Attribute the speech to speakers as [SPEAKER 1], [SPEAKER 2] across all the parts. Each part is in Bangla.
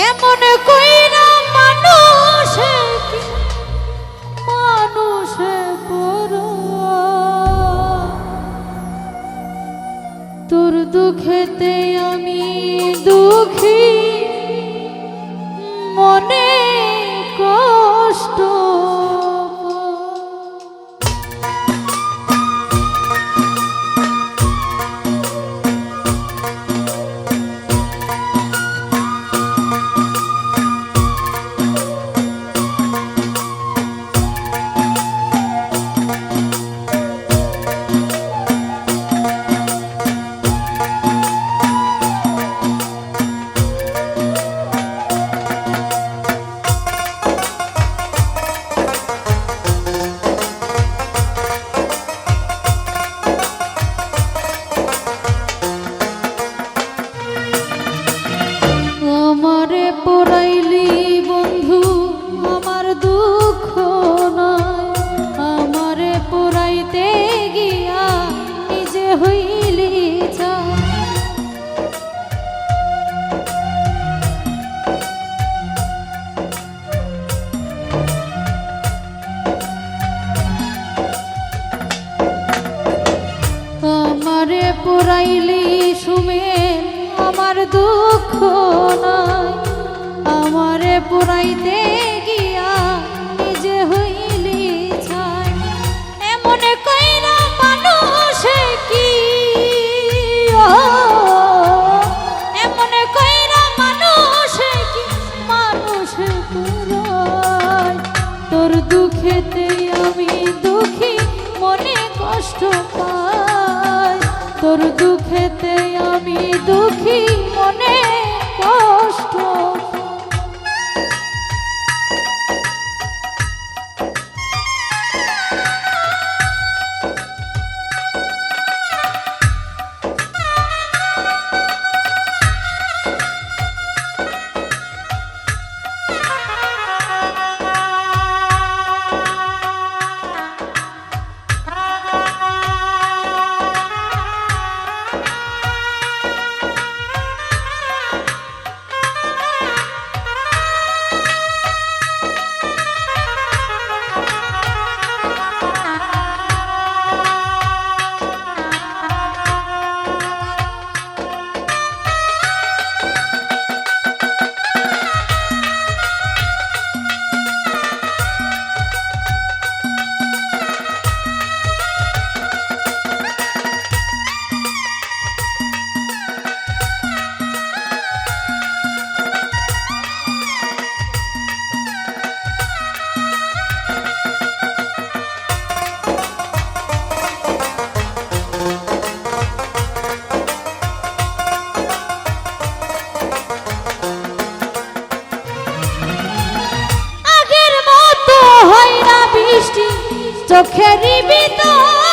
[SPEAKER 1] এমন কইরা মানুষে তোর দুঃখেতে আমি দুঃখ হইতে চোখের বিদয়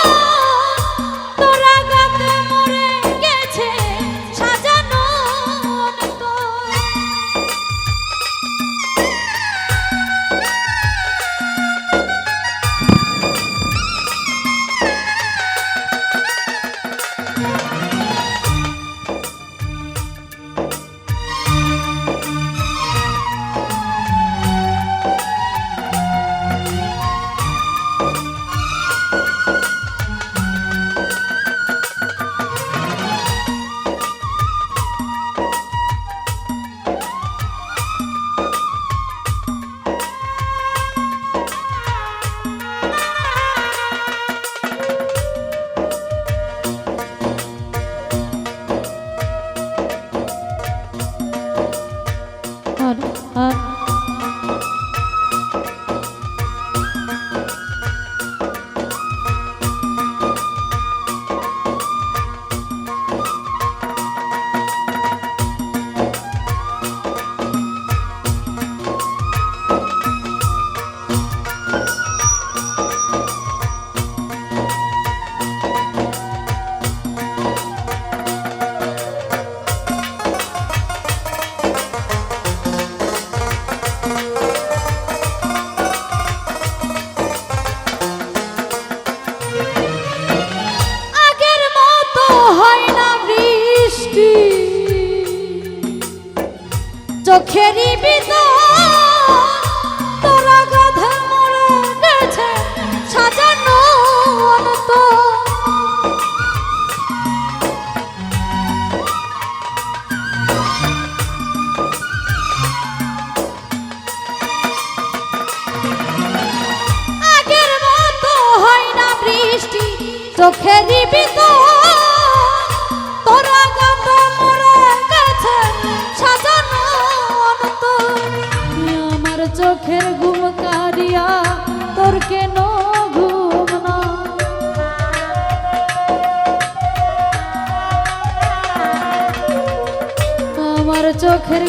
[SPEAKER 1] চোখের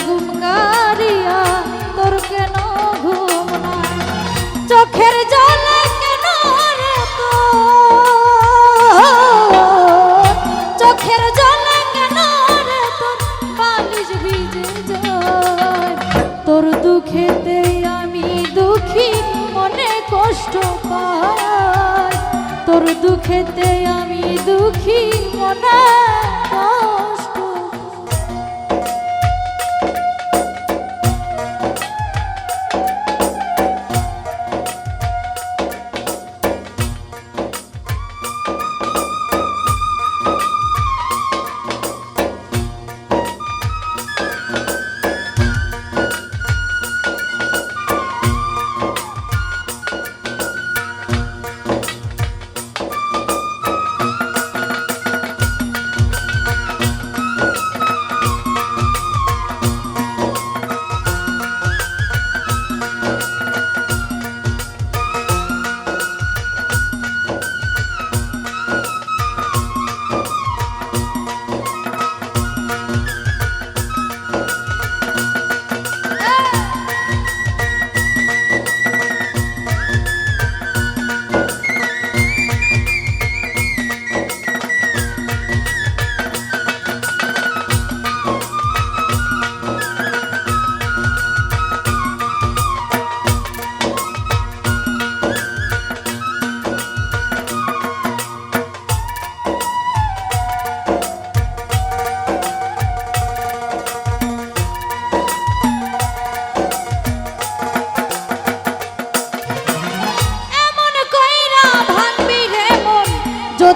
[SPEAKER 1] তোর কেন ঘুম না চোখের জলে কেন রে? চোখের জলে কেন রে তোর? ভিজে যায়। তোর দুঃখেতে আমি দুঃখী, মনে কষ্ট পাই তোর দুঃখেতে আমি দুঃখী, মনে কষ্ট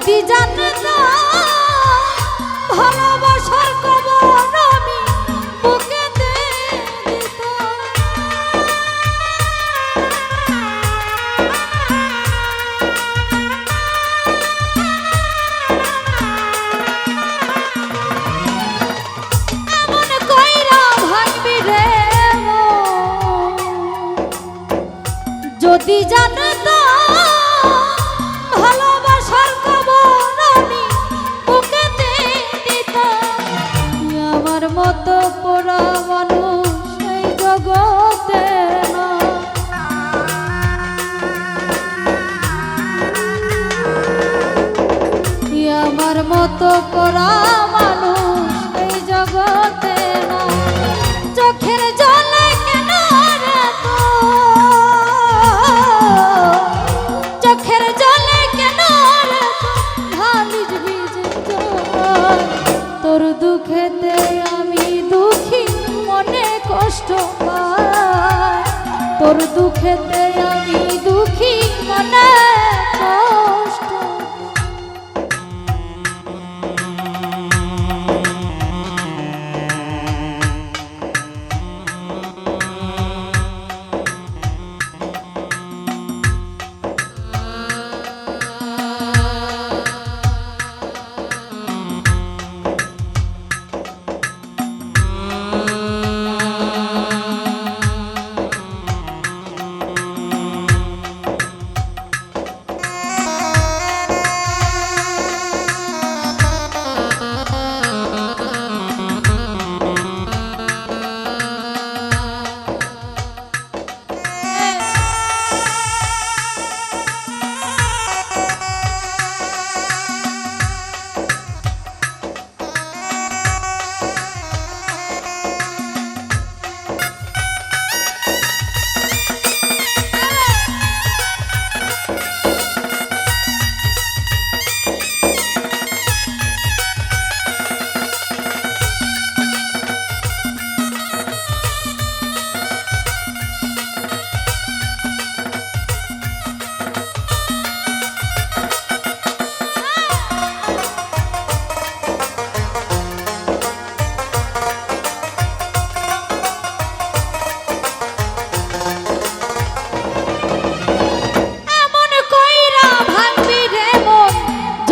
[SPEAKER 1] যদি জানতাম ভালোবাসার মতো পোড়া মানুষ এই জগতে না। চোখের জলে কেন চোখের জলে কেন তোর দুঃখেতে আমি দুঃখী, মনে কষ্ট পাই তোর দুঃখেতে আমি দুঃখী, মনে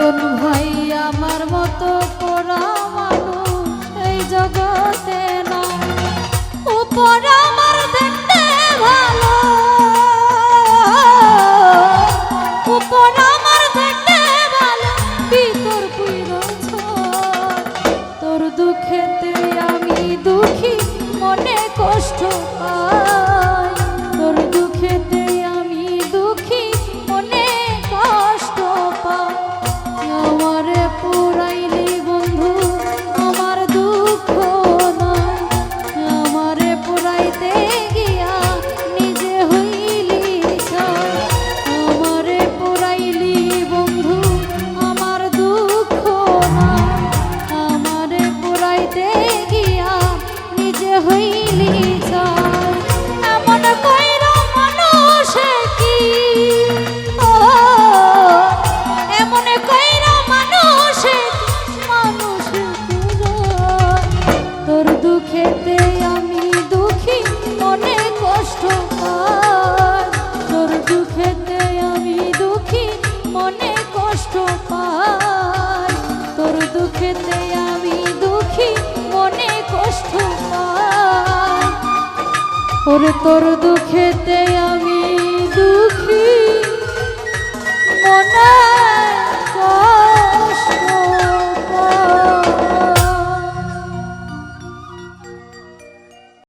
[SPEAKER 1] রতন ভাই আমার মতো 在回忆里 তোর তোর দুঃখেতে আমি দুঃখী। মনা